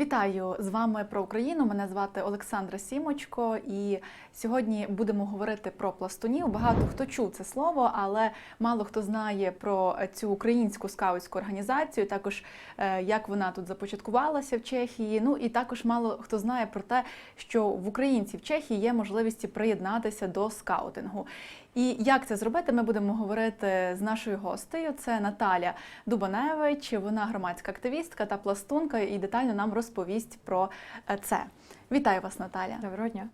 Вітаю з вами про Україну. Мене звати Олександра Сімочко, і сьогодні будемо говорити про пластунів. Багато хто чув це слово, але мало хто знає про цю українську скаутську організацію. Також е, як вона тут започаткувалася в Чехії. Ну і також мало хто знає про те, що в українців в Чехії є можливість приєднатися до скаутингу. І як це зробити, ми будемо говорити з нашою гостею. Це Наталя Дубаневич. Вона громадська активістка та пластунка, і детально нам розповість про е, це. Вітаю вас, Наталя. Доброго дня.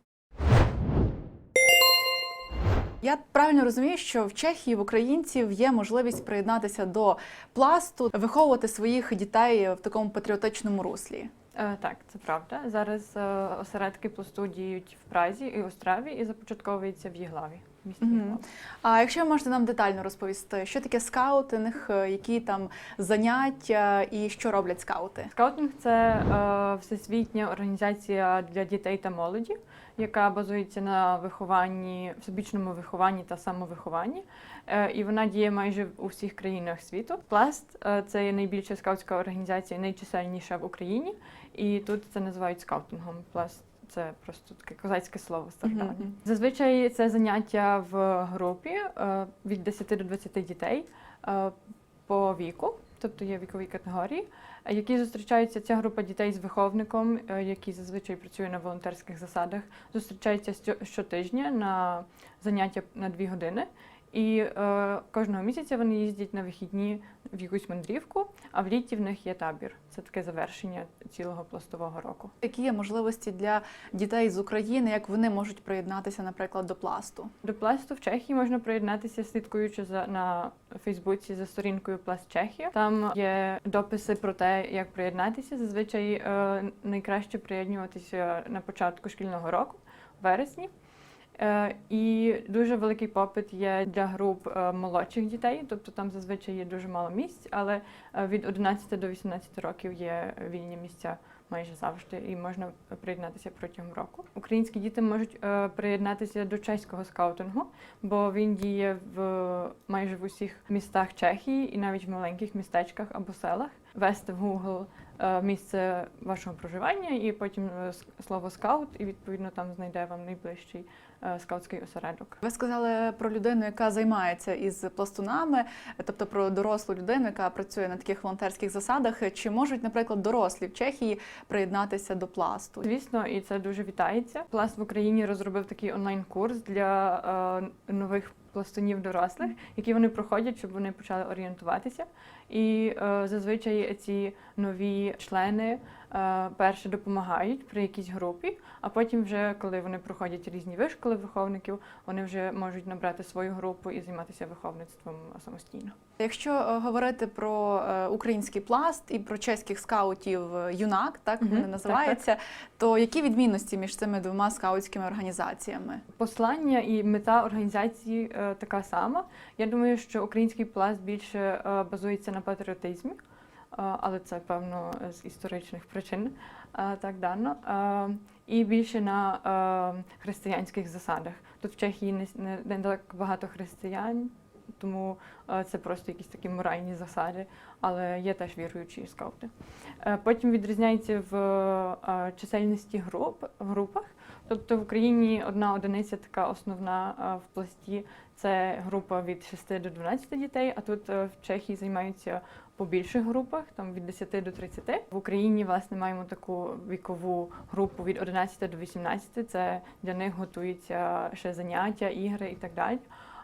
Я правильно розумію, що в Чехії в українців є можливість приєднатися до пласту, виховувати своїх дітей в такому патріотичному руслі. Е, так, це правда. Зараз е, осередки пласту діють в Празі і Остраві і започатковується в Єглаві. В Мгм. Єглава. А якщо ви можете нам детально розповісти, що таке скаутинг, е, які там заняття і що роблять скаути? Скаутинг це е, всесвітня організація для дітей та молоді, яка базується на вихованні, всебічному вихованні та самовихованні. Е, і вона діє майже у всіх країнах світу. Пласт е, це є найбільша скаутська організація, найчисельніша в Україні, і тут це називають скаутингом. Пласт це просто таке козацьке слово стартування. Мгм. Зазвичай це заняття в групі е, від 10 до 20 дітей е, по віку, тобто є вікові категорії, які зустрічаються ця група дітей з виховником, е, який зазвичай працює на волонтерських засадах, зустрічаються щотижня на заняття на дві години. І е, кожного місяця вони їздять на вихідні в якусь мандрівку, а в літі в них є табір. Це таке завершення цілого пластового року. Які є можливості для дітей з України, як вони можуть приєднатися, наприклад, до пласту? До пласту в Чехії можна приєднатися, слідкуючи за на Фейсбуці за сторінкою Пласт Чехія. Там є дописи про те, як приєднатися. Зазвичай е, найкраще приєднуватися на початку шкільного року, в вересні. Е, і дуже великий попит є для груп е, молодших дітей, тобто там зазвичай є дуже мало місць, але е, від 11 до 18 років є вільні місця майже завжди, і можна приєднатися протягом року. Українські діти можуть приєднатися до чеського скаутингу, бо він діє в майже в усіх містах Чехії і навіть в маленьких містечках або селах. Вести в Google місце вашого проживання і потім слово скаут, і відповідно там знайде вам найближчий скаутський осередок. Ви сказали про людину, яка займається із пластунами, тобто про дорослу людину, яка працює на таких волонтерських засадах. Чи можуть, наприклад, дорослі в Чехії приєднатися до пласту? Звісно, і це дуже вітається. Пласт в Україні розробив такий онлайн-курс для е, нових пластунів дорослих, які вони проходять, щоб вони почали орієнтуватися. І е, зазвичай ці нові члени е, перше допомагають при якійсь групі, а потім, вже коли вони проходять різні вишколи виховників, вони вже можуть набрати свою групу і займатися виховництвом самостійно. Якщо е, говорити про е, український пласт і про чеських скаутів е, юнак, так вони так, називаються, то які відмінності між цими двома скаутськими організаціями? Послання і мета організації е, така сама. Я думаю, що український пласт більше е, базується на патріотизмі, е, але це певно з історичних причин так дано. І більше на християнських засадах. Тут в Чехії не, не, так багато християн, тому це просто якісь такі моральні засади, але є теж віруючі скаути. Е, Потім відрізняється в чисельності груп в групах. Тобто в Україні одна одиниця така основна в пласті це група від 6 до 12 дітей, а тут е, в Чехії займаються по більших групах, там від 10 до 30. В Україні власне маємо таку вікову групу від 11 до 18. Це для них готуються ще заняття, ігри і так далі.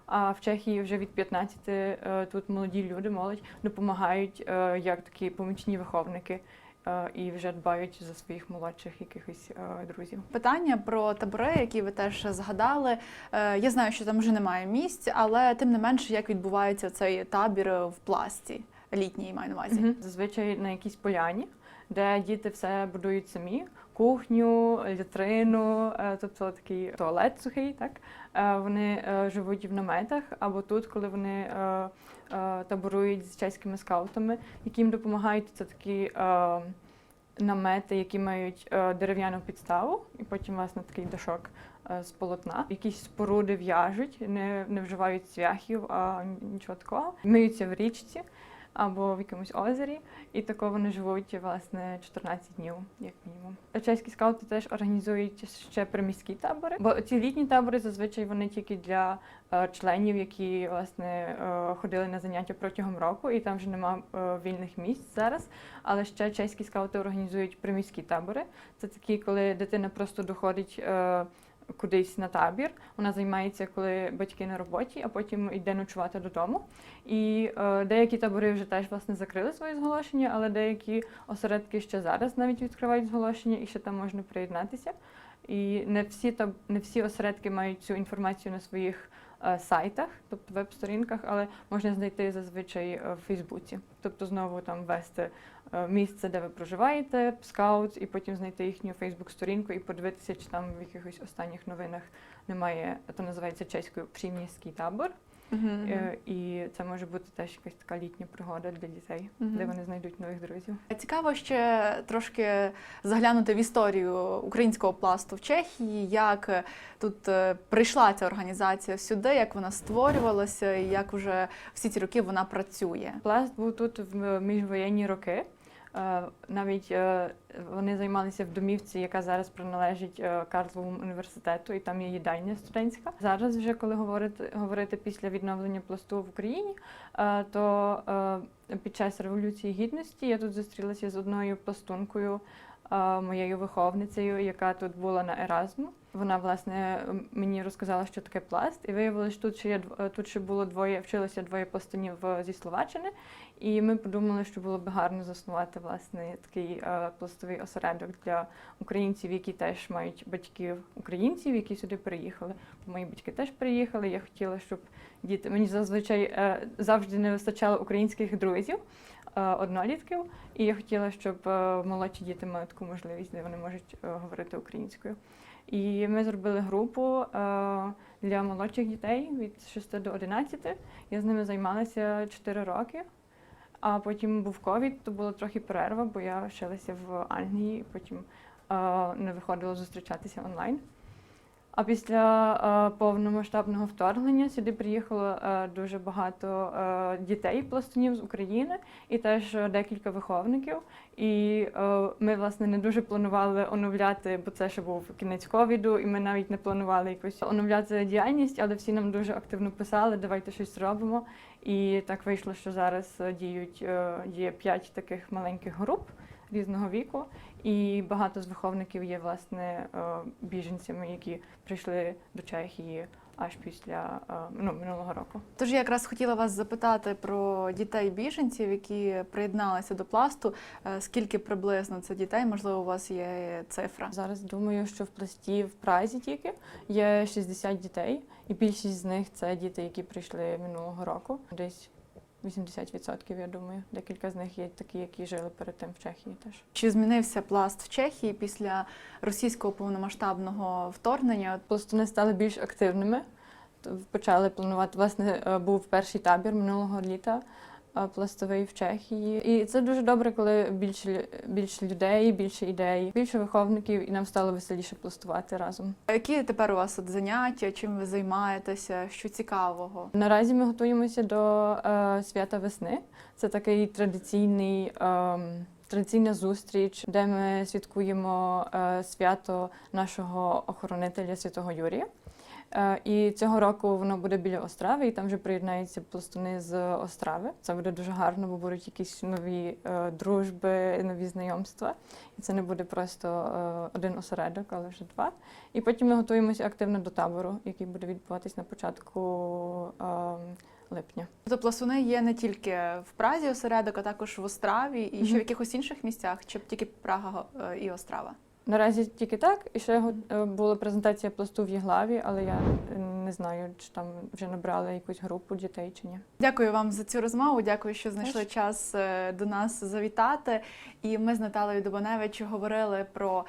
А в Чехії вже від 15 е, тут молоді люди, молодь допомагають е, як такі помічні виховники е, і вже дбають за своїх молодших якихось друзів. Питання про табори, які ви теж згадали. Я знаю, що там вже немає місць, але тим не менше, як відбувається цей табір в пласті літній маю на увазі. Мгм. Зазвичай на якійсь поляні, де діти все будують самі. Кухню, літрину, е, тобто такий туалет сухий, так Е, вони е, живуть в наметах, або тут, коли вони таборують з чеськими скаутами, які їм допомагають. Це такі намети, які мають дерев'яну підставу, і потім власне такий дашок е, з полотна. Якісь споруди в'яжуть, не, не вживають цвяхів, а нічого такого. Миються в річці. Або в якомусь озері, і тако вони живуть власне 14 днів, як мінімум. Чеські скаути теж організують ще приміські табори, бо ці літні табори зазвичай вони тільки для е, членів, які власне е, ходили на заняття протягом року, і там вже нема е, вільних місць зараз. Але ще чеські скаути організують приміські табори. Це такі, коли дитина просто доходить. Кудись на табір, вона займається, коли батьки на роботі, а потім йде ночувати додому. І е, деякі табори вже теж власне закрили свої зголошення, але деякі осередки ще зараз навіть відкривають зголошення і ще там можна приєднатися. І не всі таб- не всі осередки мають цю інформацію на своїх сайтах, тобто веб-сторінках, але можна знайти зазвичай е, в Фейсбуці. Тобто знову там ввести е, місце, де ви проживаєте, скаут, і потім знайти їхню Фейсбук-сторінку і подивитися, чи там в якихось останніх новинах немає, то називається чеською приміський табор. Е, І це може бути теж якась така літня пригода для дітей, де вони знайдуть нових друзів. Цікаво ще трошки заглянути в історію українського пласту в Чехії, як е, тут е, прийшла ця організація сюди, як вона створювалася, і як вже всі ці роки вона працює. Пласт був тут в міжвоєнні роки. Е, Навіть е, вони займалися в домівці, яка зараз приналежить е, Карловому університету, і там є їдальня студентська. Зараз, вже коли говорити, говорити після відновлення пласту в Україні, то під час революції гідності я тут зустрілася з одною пластункою, моєю виховницею, яка тут була на Еразму. Вона власне мені розказала, що таке пласт, і виявилось, що тут ще є тут ще було двоє, вчилося двоє пластунів зі Словаччини. І ми подумали, що було б гарно заснувати власне такий е, пластовий осередок для українців, які теж мають батьків українців, які сюди приїхали. Мої батьки теж приїхали. Я хотіла, щоб діти мені зазвичай е, завжди не вистачало українських друзів, е, однолітків. І я хотіла, щоб молодші діти мали таку можливість, де вони можуть говорити українською. І ми зробили групу для молодших дітей від 6 до 11. Я з ними займалася 4 роки. А потім був ковід, то була трохи перерва, бо я вчилася в Англії, потім е, не виходило зустрічатися онлайн. А після е, повномасштабного вторгнення сюди приїхало е, дуже багато е, дітей, пластунів з України, і теж декілька виховників. І ми, власне, не дуже планували оновляти, бо це ще був кінець ковіду, і ми навіть не планували якось оновляти діяльність, але всі нам дуже активно писали, давайте щось зробимо. І так вийшло, що зараз діють діє п'ять таких маленьких груп різного віку, і багато з виховників є власне е, біженцями, які прийшли до Чехії аж після е, ну, минулого року. Тож я якраз хотіла вас запитати про дітей біженців, які приєдналися до пласту. Е, Скільки приблизно це дітей? Можливо, у вас є цифра? Зараз думаю, що в пласті в Празі тільки є 60 дітей, і більшість з них це діти, які прийшли минулого року. Десь 80%, я думаю. Декілька з них є такі, які жили перед тим в Чехії теж. Чи змінився пласт в Чехії після російського повномасштабного вторгнення? Пластуни стали більш активними. Почали планувати. Власне, е, був перший табір минулого літа пластовий в Чехії. І це дуже добре, коли більше, більше людей, більше ідей, більше виховників, і нам стало веселіше пластувати разом. А Які тепер у вас от заняття? Чим ви займаєтеся? Що цікавого? Наразі ми готуємося до е, свята весни. Це такий традиційний. ем, Традиційна зустріч, де ми святкуємо е, свято нашого охоронителя Святого Юрія. Е, і цього року воно буде біля Острави, і там вже приєднаються пластуни з Острави. Це буде дуже гарно, бо будуть якісь нові е, дружби, нові знайомства. І це не буде просто е, один осередок, але вже два. І потім ми готуємося активно до табору, який буде відбуватись на початку липня. Тобто пластуни є не тільки в Празі осередок, а також в Остраві і ще в якихось інших місцях, чи тільки Прага і Острава? Наразі тільки так. І ще е, була презентація пласту в Єглаві, але я е, не знаю, чи там вже набрали якусь групу дітей чи ні. Дякую вам за цю розмову. Дякую, що знайшли Теж. час е, до нас завітати. І ми з Наталею Добаневич говорили про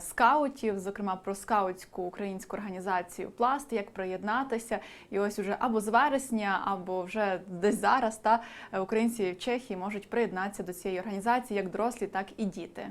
скаутів, зокрема про скаутську українську організацію Пласт, як приєднатися. І ось уже або з вересня, або вже десь зараз та українці в Чехії можуть приєднатися до цієї організації, як дорослі, так і діти.